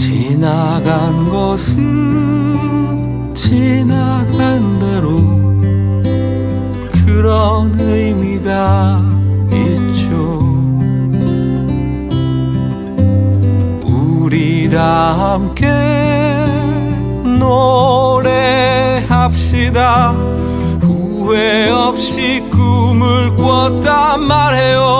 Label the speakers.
Speaker 1: 지나간 것은 지나간 대로 그런 의미가 있죠. 우리 다 함께 노래합시다. 후회 없이 꿈을 꿨단 말해요